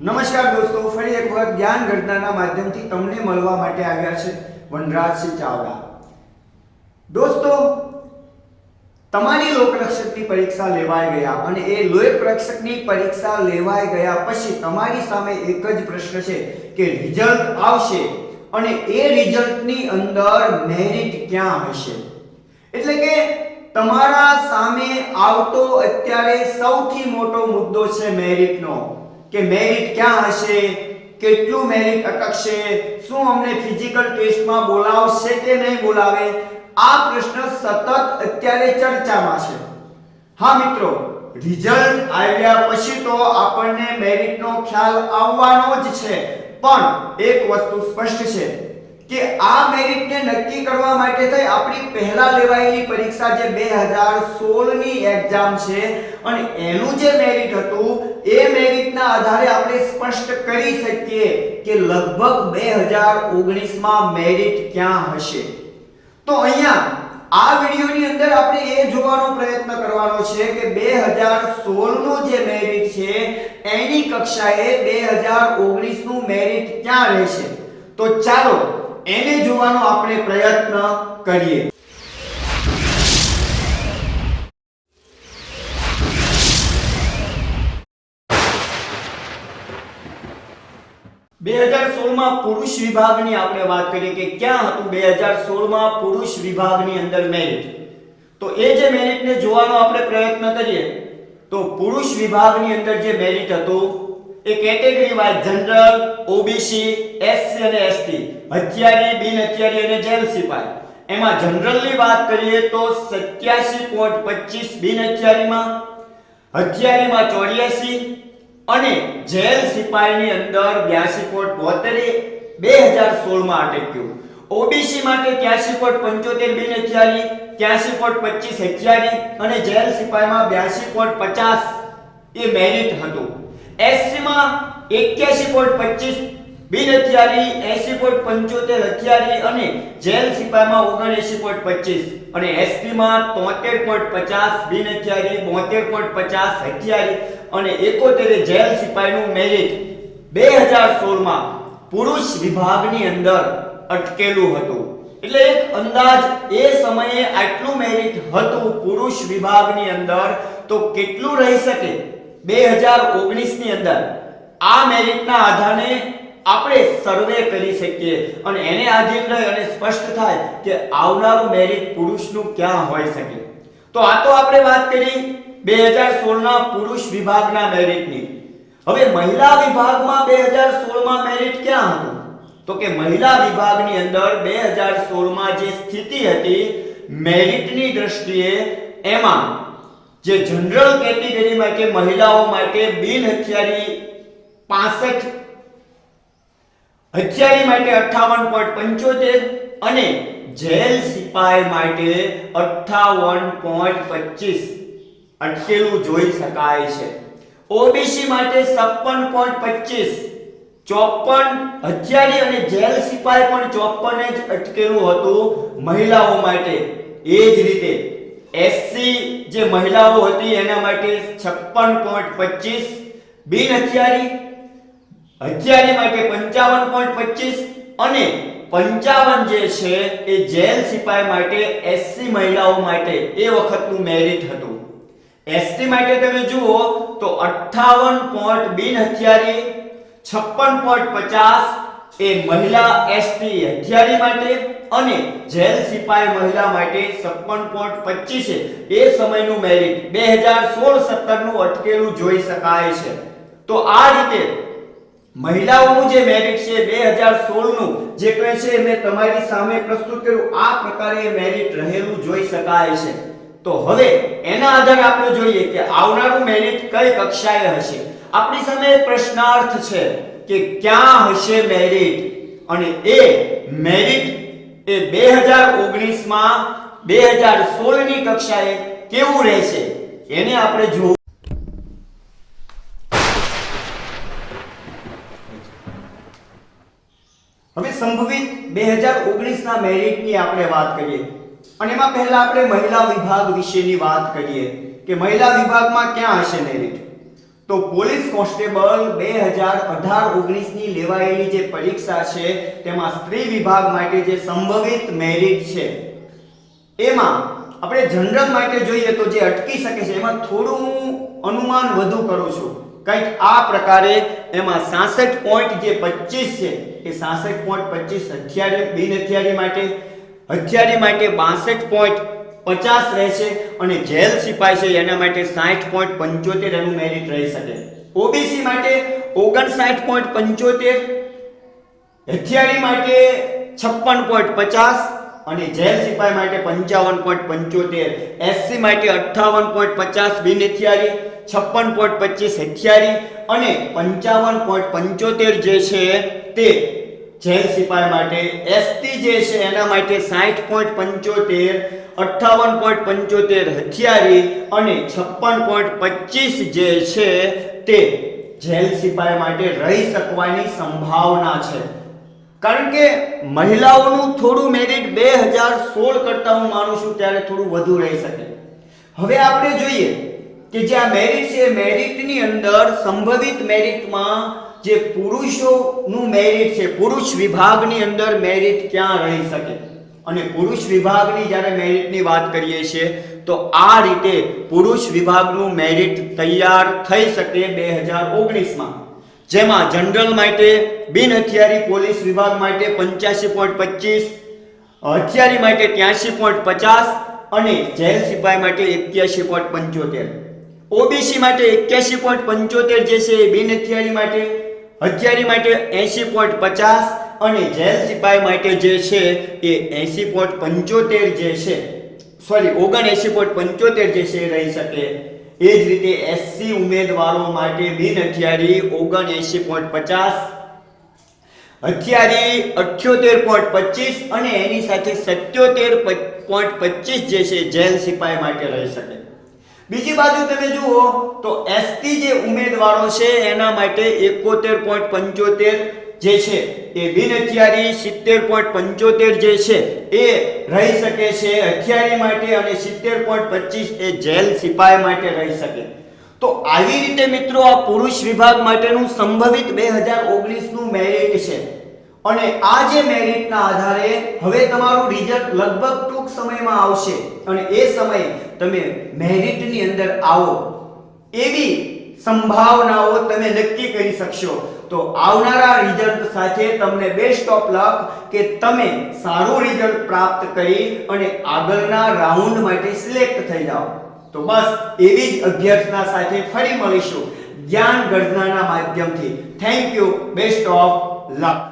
નમસ્કાર દોસ્તો, ફરી એક વખત જ્ઞાન ઘટનાના માધ્યમથી તમને મળવા માટે આવ્યા છે વનરાજસિંહ ચાવડા. દોસ્તો, તમારી લોકરક્ષકની પરીક્ષા લેવાઈ ગયા અને એ લોકરક્ષકની પરીક્ષા લેવાઈ ગયા પછી તમારી સામે એક જ પ્રશ્ન છે કે રિઝલ્ટ આવશે અને એ રિઝલ્ટની અંદર મેરિટ ક્યાં હશે? એટલે કે તમારા સામે આવતો અત્યારે સૌથી મોટો મુદ્દો છે મેરિટનો કે મેરિટ ક્યાં હશે? કેટલું મેરિટ અટકશે? શું અમને ફિઝિકલ ટેસ્ટમાં બોલાવશે કે નહીં બોલાવે? આ પ્રશ્ન સતત અત્યારે ચર્ચામાં છે. હા, મિત્રો રિઝલ્ટ આવ્યા પછી તો આપણને મેરિટનો ખ્યાલ આવવાનો જ છે. પણ એક વસ્તુ સ્પષ્ટ છે. કે આ મેરિટને નક્કી કરવા માટે થઈ આપણી પહેલા લેવાયેલી પરીક્ષા જે 2016 ની એક્ઝામ છે. અને એનું જે મેરિટ હતું, એ મેરિટના આધારે આપણે સ્પષ્ટ કરી શકીએ કે લગભગ 2019 માં મેરિટ ક્યાં હશે. તો અહીંયા, આ વિડિયોની અંદર આપણે એ જોવાનો પ્રયત્ન કરવાનો છે કે 2016 નું જે મેરિટ છે, એની કક્ષાએ 2019 નું મેરિટ ક્યાં રહેશે? તો ચાલો એને જોવાનો આપણે પ્રયત્ન કરીએ. બે હજાર સોળમાં પુરુષ વિભાગની આપણે વાત કરીએ કે ક્યાં હતું બે હજાર સોળમાં પુરુષ વિભાગની અંદર મેરિટ તો એ જે મેરિટને જોવાનો આપણે પ્રયત્ન કરીએ, તો પુરુષ વિભાગની અંદર જે મેરિટ હતું એ category wise general, OBC, SC અને એસટી. હથિયારી બિન હથિયારી અને જેલ સિપાઈ. એમાં જનરલની વાત કરીએ તો 87.25 બિન હથિયારીમાં હથિયારીમાં 84 અને જેલ સિપાહીની અંદર 82.72 2016 માં અટક્યું. ઓબીસી માટે 83.75 બિન હથિયારી 83.25 હથિયારી અને જેલ સિપાહીમાં 82.50 એ મેરિટ હતું. એસસી માં 81.25 બિન હથિયારી 80.75 હથિયારી અને જેલ સિપાહીમાં 79.25 અને એસપીમાં તોતેર પોઈન્ટ પચાસ બિન હથિયારી 72.50 હથિયારી અને 71 જેલ સિપાહીનું મેરિટ બે હજાર સોળમાં પુરુષ વિભાગની અંદર અટકેલું હતું. એટલે એક અંદાજ એ સમયે આટલું મેરિટ હતું પુરુષ વિભાગની અંદર તો કેટલું રહી શકે? 2019 ની અંદર આ મેરિટના આધારે આપણે સર્વે કરી શકીએ. અને એને આધીન રહી અને સ્પષ્ટ થાય કે આવનારું મેરિટ પુરુષનું ક્યાં હોઈ શકે. તો આ તો આપણે વાત કરી 2016 ના પુરુષ વિભાગના મેરિટની. હવે મહિલા વિભાગમાં 2016 માં મેરિટ ક્યાં હતું? તો કે મહિલા વિભાગની અંદર 2016 માં જે સ્થિતિ હતી, મેરિટની દ્રષ્ટિએ એમાં જે જનરલ કેટેગરીમાં કે મહિલાઓ માટે બિન હથિયારી 65 હથિયારી માટે 58.75 અને જેલ સિપાઈ માટે 58.25 અટકેલું જોઈ શકાય છે. ઓબીસી માટે 56.25 ચોપન હથિયારી અને જેલ સિપાહી પણ ચોપન જ અટકેલું હતું મહિલાઓ માટે. એ જ રીતે એસસી જે મહિલાઓ હતી એના માટે 56.25 બિન હથિયારી હથિયારી માટે 55.25 અને 55 જે છે એ જેલ સિપાઈ માટે એસસી મહિલાઓ માટે એ વખતનું મેરિટ હતું. એસટી માટે તમે જુઓ તો 58 પોઈન્ટ બિન હથિયારી 56.50 એ મહિલા એસટી હથિયારી માટે અને જેલ સિપાઈ મહિલા માટે 56.25 છે. એ સમયનું મેરિટ 2016 17 નું અટકેલું જોઈ શકાય છે. તો આ રીતે મહિલાઓનું જે મેરિટ છે 2016 નું જે કહે છે મેં તમારી સામે પ્રસ્તુત કર્યું, આ પ્રકારે મેરિટ રહેલું જોઈ શકાય છે. તો હવે એના આધારે આપણે જોઈએ કે આવનારું મેરિટ કઈ કક્ષાએ હશે. આપણી સામે પ્રશ્નાર્થ છે. કે ક્યાં હશે મેરિટ અને એ મેરિટ એ 2019 માં 2016 ની કક્ષાએ કેવું રહેશે? એને આપણે જોવું હવે સંભવિત 2019 ના મેરિટની આપણે વાત કરીએ. અને એમાં પહેલા આપણે મહિલા વિભાગ વિશેની વાત કરીએ કે મહિલા વિભાગમાં ક્યાં હશે મેરિટ તો પોલીસ કોન્સ્ટેબલ બે હજાર અઢાર ઓગણીસની લેવાયેલી જે પરીક્ષા છે, તેમાં સ્ત્રી વિભાગ માટે જે સંભવિત મેરિટ છે. એમાં આપણે જનરલ માટે જોઈએ તો જે અટકી શકે છે, એમાં થોડું હું અનુમાન વધુ કરું છું. કંઈક આ પ્રકારે એમાં 66 પોઈન્ટ જે 25 છે, એ 66 પોઈન્ટ 25 હથિયારી બિન હથિયારી માટે હથિયારી માટે 62 પોઈન્ટ પચાસ રહેશે અને જેલ સિપાઈ છે એના માટે સાઠ પોઈન્ટ પંચોતેર એનું મેરિટ રહી શકે. ઓબીસી માટે ઓગણસાઠ પોઈન્ટ પંચોતેર, હથિયારી માટે છપ્પન પોઈન્ટ પચાસ અને જેલ સિપાઈ માટે પંચાવન પોઈન્ટ પંચોતેર, એસસી માટે અઠ્ઠાવન પોઈન્ટ પચાસ બિન હથિયારી, છપ્પન પોઈન્ટ પચીસ હથિયારી અને પંચાવન પોઈન્ટ પંચોતેર જે છે તે જેલ સિપાઈ માટે એસટી જે છે એના માટે સાઠ પોઈન્ટ પંચોતેર, અઠ્ઠાવન પોઈન્ટ પંચોતેર હથિયારી અને છપ્પન પોઈન્ટ પચીસ જે છે તે જેલ સિપાઈ માટે રહી શકવાની સંભાવના છે. કારણ કે મહિલાઓનું થોડું મેરિટ બે હજાર સોળ કરતાં હું માનું છું ત્યારે થોડું વધુ રહી શકે. હવે આપણે જોઈએ કે જે આ મેરિટ છે મેરિટની અંદર સંભવિત મેરિટમાં જે પુરુષોનું મેરિટ છે, પુરુષ વિભાગની અંદર મેરિટ ક્યાં રહી શકે? અને પુરુષ વિભાગની જ્યારે મેરિટની વાત કરીએ છીએ, તો આ રીતે પુરુષ વિભાગનું મેરિટ તૈયાર થઈ શકે બે હજાર ઓગણીસમાં. જેમાં જનરલ માટે, બિન હથિયારી પોલીસ વિભાગ માટે પંચ્યાસી પોઈન્ટ પચીસ, હથિયારી માટે ત્યાસી પોઈન્ટ પચાસ અને જેલ સિપાઈ માટે એક્યાસી પોઈન્ટ પંચોતેર. ઓબીસી માટે એક્યાસી પોઈન્ટ પંચોતેર જે છે એ બિન હથિયારી માટે હથિયારી માટે એંશી પોઈન્ટ પચાસ અને જેલ સિપાઈ માટે જે છે એ એંશી પોઈન્ટ પંચોતેર જે છે. સોરી ઓગણએંશી પોઈન્ટ પંચોતેર જે છે રહી શકે. એ જ રીતે એસસી ઉમેદવારો માટે બિન હથિયારી ઓગણએંશી પોઈન્ટ પચાસ હથિયારી અઠ્યોતેર પોઈન્ટ પચીસ અને એની સાથે સત્યોતેર પોઈન્ટ પચીસ જે છે જેલ સિપાઈ માટે રહી શકે. બીજી બાજુ તમે જુઓ તો એસટી જે ઉમેદવારો છે એના માટે એકોતેર પોઈન્ટ પંચોતેર જે છે એ બિન હથિયારી સિત્તેર પોઈન્ટ પંચોતેર જે છે એ રહી શકે છે હથિયારી માટે અને સિત્તેર પોઈન્ટ પચીસ એ જેલ સિપાહી માટે રહી શકે. તો આવી રીતે મિત્રો આ પુરુષ વિભાગ માટેનું સંભવિત બે હજાર ઓગણીસનું મેરિટ છે. અને આ જે મેરિટના આધારે હવે તમારું રિઝલ્ટ લગભગ ટૂંક સમયમાં આવશે. અને એ સમયે તમે મેરિટની અંદર આવો. એવી સંભાવનાઓ તમે નક્કી કરી શકશો. તો આવનારા રિઝલ્ટ સાથે તમને બેસ્ટ ઓફ લક કે તમે સારું રિઝલ્ટ પ્રાપ્ત કરી અને આગળના રાઉન્ડ માટે સિલેક્ટ થઈ જાઓ. તો બસ એવી જ અભ્યર્થના સાથે ફરી મળીશું. જ્ઞાન ગર્જનાના માધ્યમથી. Thank you best of luck